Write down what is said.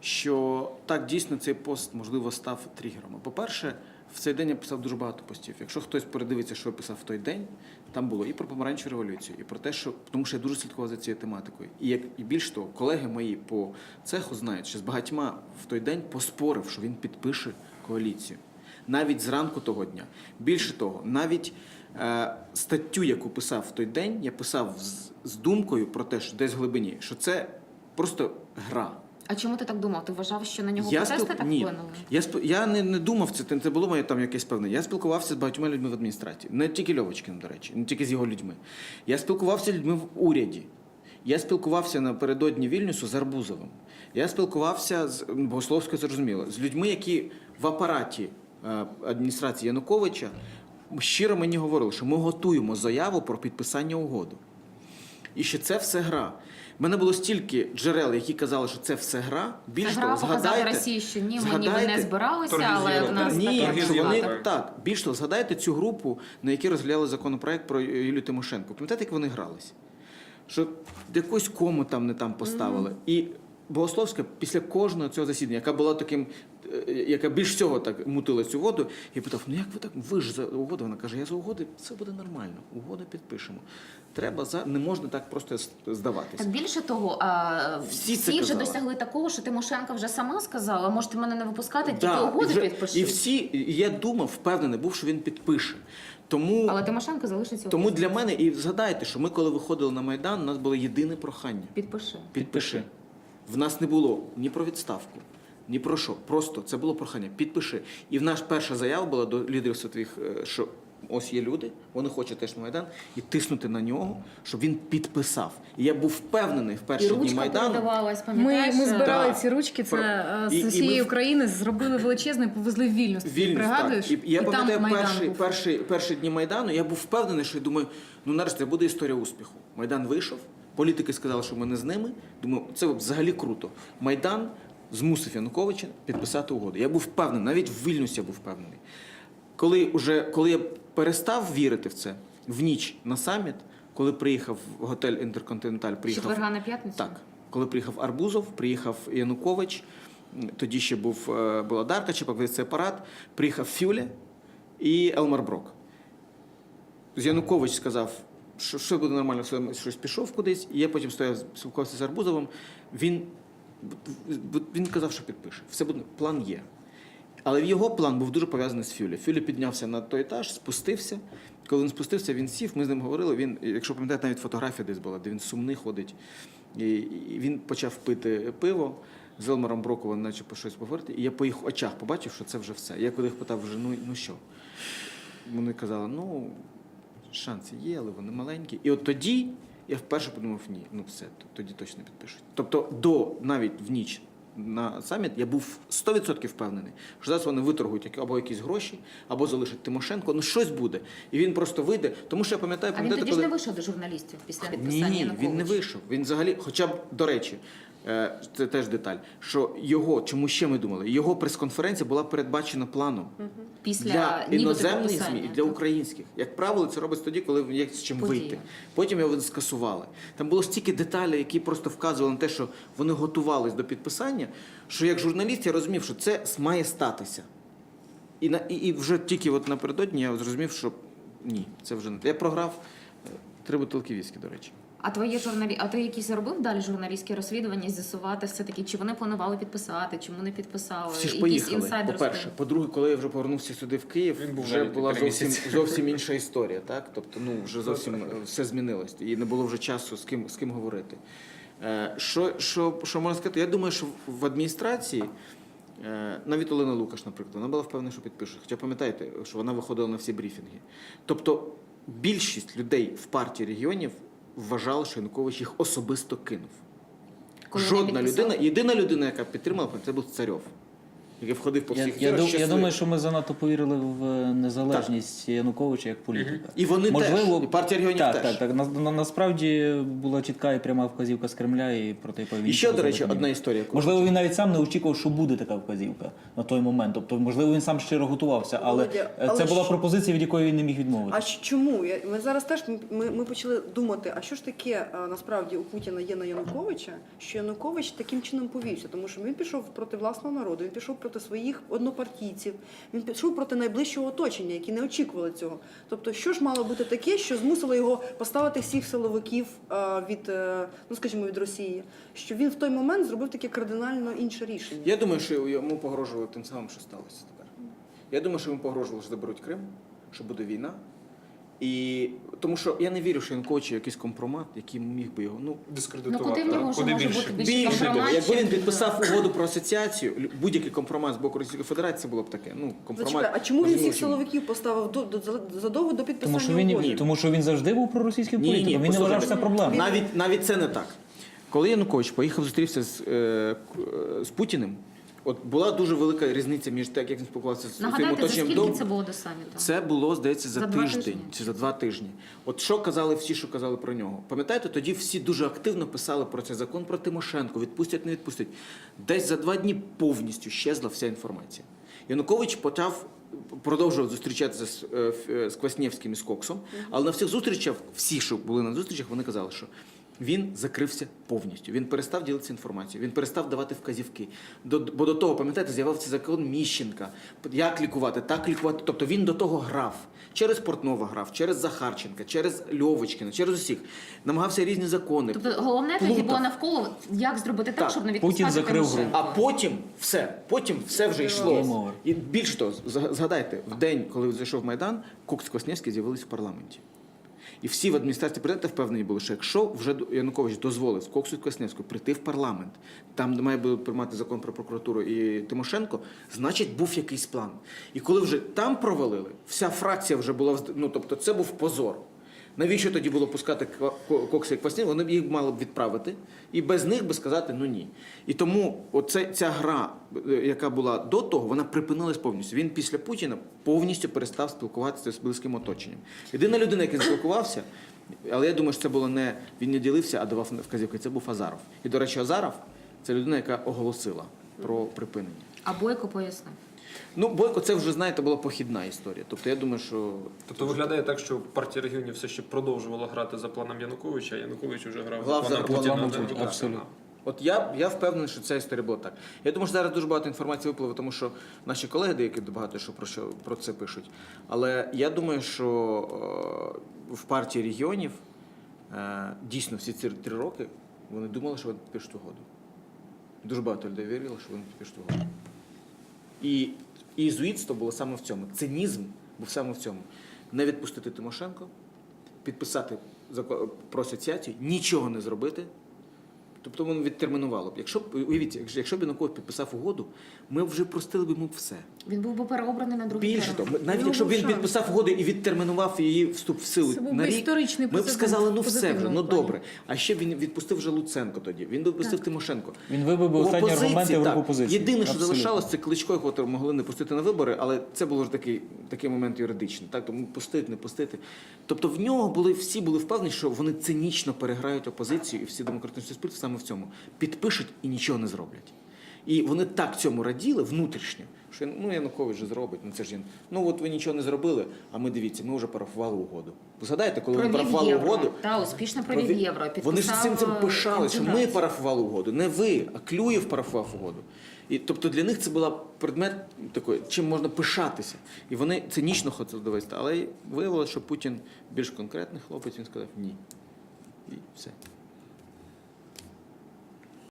що так дійсно цей пост можливо став тригером. По-перше, в цей день я писав дуже багато постів. Якщо хтось передивиться, що я писав в той день, там було і про помаранчеву революцію, і про те, що тому що я дуже слідкував за цією тематикою. І як і більш того, колеги мої по цеху знають, що з багатьма в той день поспорив, що він підпише коаліцію. Навіть зранку того дня. Більше того, навіть е, статтю, яку писав в той день, я писав з, з думкою про те, що десь в глибині, що це просто гра. А чому ти так думав? Ти вважав, що на нього протести спіл- так Ні. вплинули? Я сп... я не, не думав це, це було моє там якесь певне. Я спілкувався з багатьма людьми в адміністрації, не тільки Льовочкиним, до речі, не тільки з його людьми. Я спілкувався з людьми в уряді. Я спілкувався напередодні Вільнюсу з Арбузовим. Я спілкувався з Богословською, зрозуміло, з людьми, які в апараті е, адміністрації Януковича щиро мені говорили, що ми готуємо заяву про підписання угоди. І що це все гра. У мене було стільки джерел, які казали, що це все гра. Більш Це того, гра згадайте, Росії, що ні, ми ніби не збиралися, але в нас ні, таке що вони так. Більш того, згадайте цю групу, на якій розглядали законопроект про Юлію Тимошенко. Пам'ятаєте, як вони гралися? Що якусь кому там не там поставили. І Богословська після кожного цього засідання, яка була таким, е, яка більш всього так мутила цю воду, я питав: ну як ви так? Ви ж за угоду? Вона каже, я за угоди, все буде нормально. Угоду підпишемо. Треба за не можна так просто здаватися. Так більше того, а, Всі всі, вже досягли такого, що Тимошенко вже сама сказала, можете мене не випускати, тільки Да, угоду і, вже- і всі, я думав, впевнений був, що він підпише. Тому Але Тимошенко залишиться Тому для мене, і згадайте, що ми, коли виходили на Майдан, у нас було єдине прохання. підпиши. Підпиши. В нас не було ні про відставку, ні про що. Просто це було прохання. Підпиши. І в нас перша заява була до лідерів світових, е, що ось є люди, вони хочуть теж на Майдан, і тиснути на нього, щоб він підписав. І я був впевнений в І перші дні Майдану. Ми, ми збирали Так. ці ручки. Це е, і- і з ми усієї в- України зробили величезне і повезли в Вільнюс. Ти Вільнюс, пригадуєш? так. І, я пам'ятаю Майдан перші, був. перші, перші дні Майдану, я був впевнений, що я думаю, ну нарешті буде історія успіху. Майдан вийшов, політики сказали, що ми не з ними. Думаю, це взагалі круто. Майдан змусив Януковича підписати угоду. Я був впевнений, навіть в Вільнюсі я був впевнений. Коли, уже, коли я перестав вірити в це, в ніч на саміт, коли приїхав в готель Інтерконтиненталь, З приїхав четверга на п'ятницю? так, коли приїхав Арбузов, приїхав Янукович, тоді ще був, е, була Дарка, Чепак, апарат, приїхав Фюле і Елмар Брок. Янукович сказав, що все буде нормально, все, щось пішов кудись, і я потім стояв, спілкувався з Арбузовим. Він, він казав, що підпише. Все буде, план є. Але його план був дуже пов'язаний з Фюлі. Фюлі піднявся на той етаж, спустився. Коли він спустився, він сів, ми з ним говорили. Він, якщо пам'ятаєте, навіть фотографія десь була, де він сумний ходить. І, він почав пити пиво з Елмаром Броковим, наче по щось поговорити. І я по їх очах побачив, що це вже все. Я коли їх питав, вже, ну, ну що? Вони казали, ну, шанси є, але вони маленькі. І от тоді я вперше подумав, ні, ну все, тоді точно підпишуть. Тобто, до навіть в ніч на саміт я був 100% впевнений, що зараз вони виторгують або якісь гроші, або залишать Тимошенко, ну щось буде. І він просто вийде. Тому що я пам'ятаю, А він пам'ятаєте, тоді ж коли... не вийшов до журналістів після підписання Ні, він Януковича? не вийшов. Він взагалі, хоча б до речі, це теж деталь, що його, чому ще ми думали, його прес-конференція була передбачена планом Після для іноземних ЗМІ і для українських. Як правило, це робиться тоді, коли є з чим Подія. вийти. Потім його скасували. Там було стільки деталей, які просто вказували на те, що вони готувались до підписання, що як журналіст я розумів, що це має статися. І, на, і, і вже тільки от напередодні я зрозумів, що ні, це вже не. Я програв е, три бутилки віскі, до речі. А твоє журналі... а ти якісь робив далі журналістське розслідування, з'ясувати все таки, чи вони планували підписати, чому не підписали? Всі ж Якісь поїхали. інсайдерські? По-перше, по-друге, коли я вже повернувся сюди в Київ, Він був вже була три зовсім, місяці. зовсім інша історія. Так? Тобто, ну вже зовсім е, все змінилось, і не було вже часу з ким з ким говорити. Е, Що, що, що можна сказати? Я думаю, що в адміністрації. е, Навіть Олена Лукаш, наприклад, вона була впевнена, що підпише. Хоча пам'ятаєте, що вона виходила на всі брифінги. Тобто більшість людей в партії регіонів вважали, що Янукович їх особисто кинув. Коли Жодна людина, єдина людина, яка підтримала, це був Царьов. Який входив по Я, всіх я, дум- я думаю, що ми занадто повірили в незалежність Януковича як політика. І вони теж, і партія регіонів так, теж. Так, так. На, на, насправді була чітка і пряма вказівка з Кремля, і проти якої він І ще, до речі, одна історія. Можливо, він навіть сам не очікував, що буде така вказівка на той момент. Тобто, можливо, він сам щиро готувався, але, Володя, е, але це була ж- пропозиція, від якої він не міг відмовити. А чому? Ми зараз теж ми, ми почали думати, а що ж таке насправді у Путіна є на Януковича, що Янукович таким чином повівся, тому що він пішов проти власного народу, він пішов проти своїх однопартійців, він пішов проти найближчого оточення, які не очікували цього. Тобто, що ж мало бути таке, що змусило його поставити всіх силовиків від, е, ну скажімо, від Росії, що він в той момент зробив таке кардинально інше рішення. Я думаю, що йому погрожували тим самим, що сталося тепер. Я думаю, що йому погрожували, що заберуть Крим, що буде війна. І тому що я не вірю, що Янукович є якийсь компромат, який міг би його. Ну Ну дискредитувати. куди в нього вже може більше? бути більше більше того, якби він підписав угоду про асоціацію, лю- будь-який компромат з боку Російської Федерації було б таке. Ну компромат. Зачекай, а чому він всіх силовиків поставив до, до, задовго до підписання Тому що він угоди? тому, що він завжди був проросійським Ні, ні, ні, він не вважав, це проблема. Навіть навіть це не так. Коли Янукович поїхав зустрівся з, е, е, з Путіним, от була дуже велика різниця між тим, як він спілкувався з своїм Нагадайте, за оточенням скільки це було до саміту? Це було, здається, за, За два тиждень тижні? чи за два тижні. От що казали всі, що казали про нього. Пам'ятаєте, тоді всі дуже активно писали про цей закон про Тимошенко, відпустять, не відпустять. Десь за два дні повністю щезла вся інформація. Янукович почав. Продовжував зустрічатися з, е, ф- е, з Кваснєвським і з Коксом, але на всіх зустрічах, всі, що були на зустрічах, вони казали, що він закрився повністю. Він перестав ділитися інформацією, він перестав давати вказівки. До, бо до того, пам'ятаєте, з'явився закон Міщенка. Як лікувати, так лікувати. Тобто він до того грав. Через Портнова грав, через Захарченка, через Льовочкина, через усіх. Намагався різні закони. Тобто головне тоді було навколо, як зробити так, Так. щоб не Путін закрив гру. А потім все, потім все вже йшло. І більше того, згадайте, в день, коли зайшов Майдан, Кукс Квасневський з'явились в парламенті. І всі в адміністрації президента впевнені були, що якщо вже Янукович дозволив Коксу Косневську прийти в парламент, там де має було приймати закон про прокуратуру і Тимошенко, значить був якийсь план. І коли вже там провалили, вся фракція вже була ну тобто це був позор. Навіщо тоді було пускати Ква- Ко- Кокса і Кваснів? Вони б їх мали б відправити і без них би сказати ну ні. І тому оце, ця гра, е, яка була до того, вона припинилась повністю. Він після Путіна повністю перестав спілкуватися з близьким оточенням. Єдина людина, яка спілкувався, але я думаю, що це було не він не ділився, а давав вказівки. Це був Азаров. І, до речі, Азаров це людина, яка оголосила про припинення. А Бойко пояснив. Ну, Бойко, це вже знаєте, була похідна історія. Тобто я думаю, що Тобто виглядає так, що партія регіонів все ще продовжувала грати за планом Януковича, а Янукович вже грав Грав за планом Путіна. Путіна, абсолютно. От я, я впевнений, що ця історія була так. Я думаю, що зараз дуже багато інформації випливе, тому що наші колеги деякі багато що про що про це пишуть. Але я думаю, що е, в партії регіонів е, дійсно всі ці три роки вони думали, що вони підпишуть угоду. Дуже багато людей вірило, що вони підпишуть угоду. І ізуїтство було саме в цьому. Цинізм був саме в цьому. Не відпустити Тимошенко, підписати про асоціацію, нічого не зробити. Тобто воно відтермінувало б. Якщо б уявіть, якщо- б Янукович підписав угоду, ми вже простили б йому все. Він був би переобраний на другий Більше того, навіть якщо б він шанс. підписав угоду і відтермінував її вступ в силу Це був на рік, історичний ми б сказали, ну все вже, ну добре. А ще він відпустив вже Луценко тоді. Він відпустив Тимошенко. Він вибив би останні аргументи в так. руку позиції. Єдине, що Абсолютно. залишалось, це кличко, якого могли не пустити на вибори, але це було ж такий, такий момент юридичний. Так, тому пустити, не пустити. Тобто в нього були всі були впевнені, що вони цинічно переграють опозицію і всі демократичні суспільства саме в цьому. Підпишуть і нічого не зроблять. І вони так цьому раділи внутрішньо, що ну Янукович же зробить, ну це ж він. Ну от ви нічого не зробили, а ми дивіться, ми вже парафували угоду. Згадайте, коли вони Провів парафували євро. угоду. Та, успішно провів Прові- євро. Вони ж підписав, цим цим пишали, що ми парафували угоду, не ви, а Клюєв парафував угоду. І тобто для них це була предмет такий, чим можна пишатися. І вони цинічно хотіли довести. Але виявилося, що Путін більш конкретний хлопець, він сказав ні. І все.